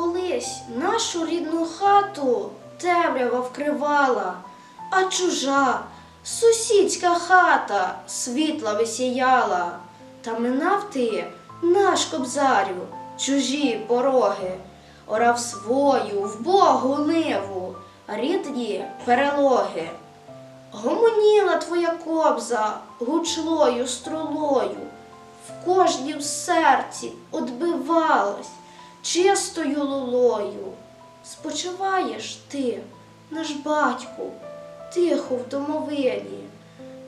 Колись нашу рідну хату темрява вкривала, а чужа сусідська хата світла висіяла. Та минав ти наш кобзарю, чужі пороги, орав свою вбогу ниву, рідні перелоги. Гомоніла твоя кобза гучлою струлою, в кожнім серці одбивалась чистою лулою. Спочиваєш ти, наш батьку, тихо в домовині,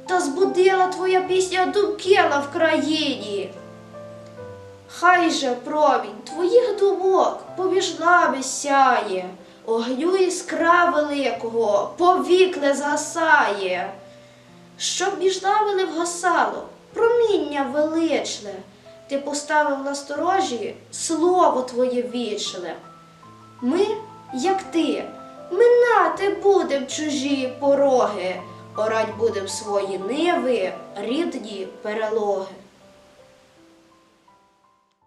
та збудила твоя пісня думкела в країні. Хай же промінь твоїх думок поміж нами сяє, огню іскра великого повік не згасає. Щоб між нами не вгасало проміння величне, ти поставив на сторожі слово твоє вічне. Ми, як ти, минати будем чужі пороги, орать будем свої ниви, рідні перелоги.